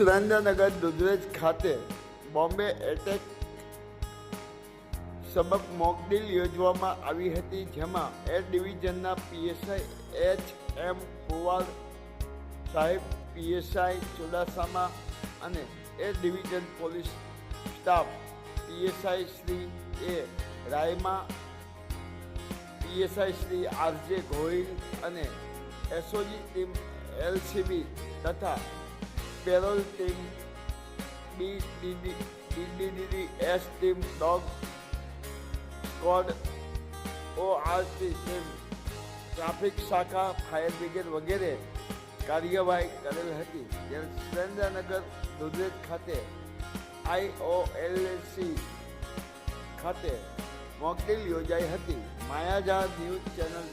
દુધરેજ ખાતે બોમ્બે એટેક સબક મોકડીલ યોજવામાં આવી હતી, જેમાં એર ડિવિઝનના પીએસઆઈ એચ એમ કુવાર સાહેબ, પીએસઆઈ ચુડાસામા અને A division police staff, PSI Shri A Rayma, PSI Shri RJ Gohil અને એસઓજી ટીમ એલસીબી તથા parole team, B DDD S team, dog squad, ORC team, traffic શાખા, fire brigade વગેરે કાર્યવાહી કરેલ હતી જ્યારે સુરેન્દ્રનગર, દુધરેજ ખાતે આઈઓએલસી ખાતે મોકડ્રીલ યોજાઈ હતી. માયાજા ન્યૂઝ ચેનલ